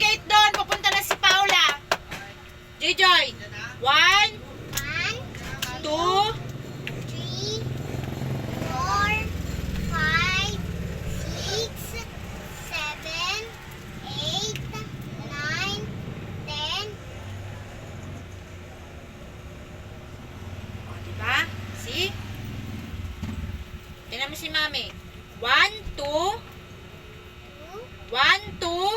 gate doon. Pupunta na si Paula. Joy Joy. One, One, two, three, four, five, six, seven, eight, nine, ten. O, diba? See? Tingnan mo si Mami. One, Two, one, two,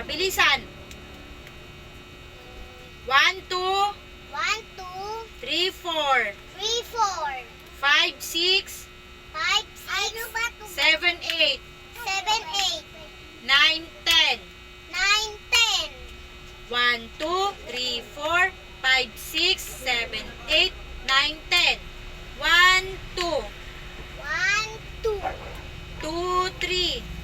Mabilisan. 1, 2, 1, 2, 3, 4, 3, 4, 5, 6, 5, 6, 7, 8, 7, 8, 9, 10, 9, 10, 1, 2, 3, 4, 5, 6, 7, 8, 9, 10, 1, 2, 1, 2, 2, 3,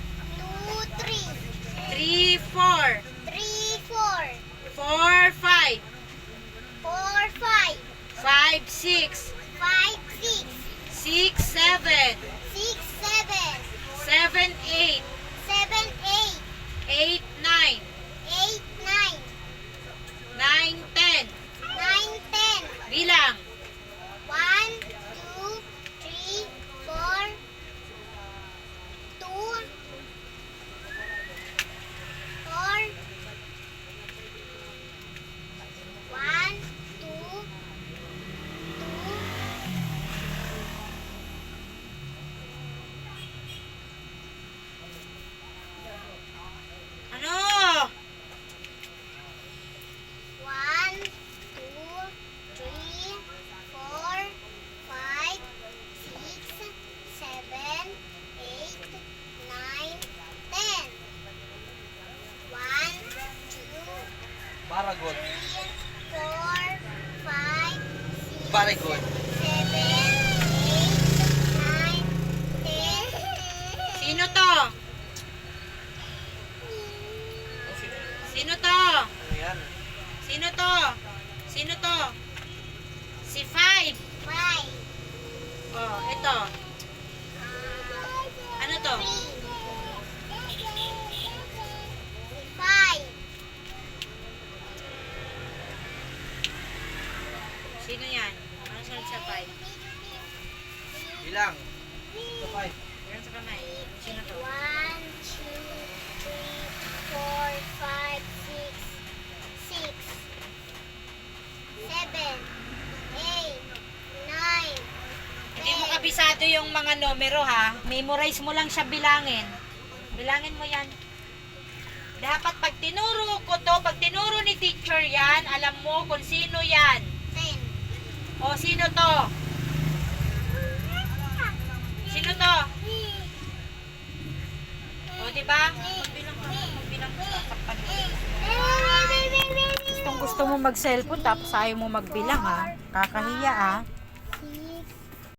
Para good. three, four, five, six, Very good. seven, eight, nine, ten. Sino to? Sino to? Ano yan? Sino to? Sino to? Si Five. Five. Oh, ito. Ano to? Five. Sino yan? Ano sunod sa Five? Bilang. Ito five. Meron sa kamay. Sino to? One, two, three, four, five, six, six, seven, eight, nine, Hindi mo kabisado yung mga numero ha. Memorize mo lang siya bilangin. Bilangin mo yan. Dapat pag tinuro ko to, pag tinuro ni teacher yan, alam mo kung sino yan. O sino to? Sino to? O di ba? Magbilang ka, magbilang ka. Kapan mo. Gustong gusto mo mag-cellphone tapos ayaw mo magbilang ha. Kakahiya ah.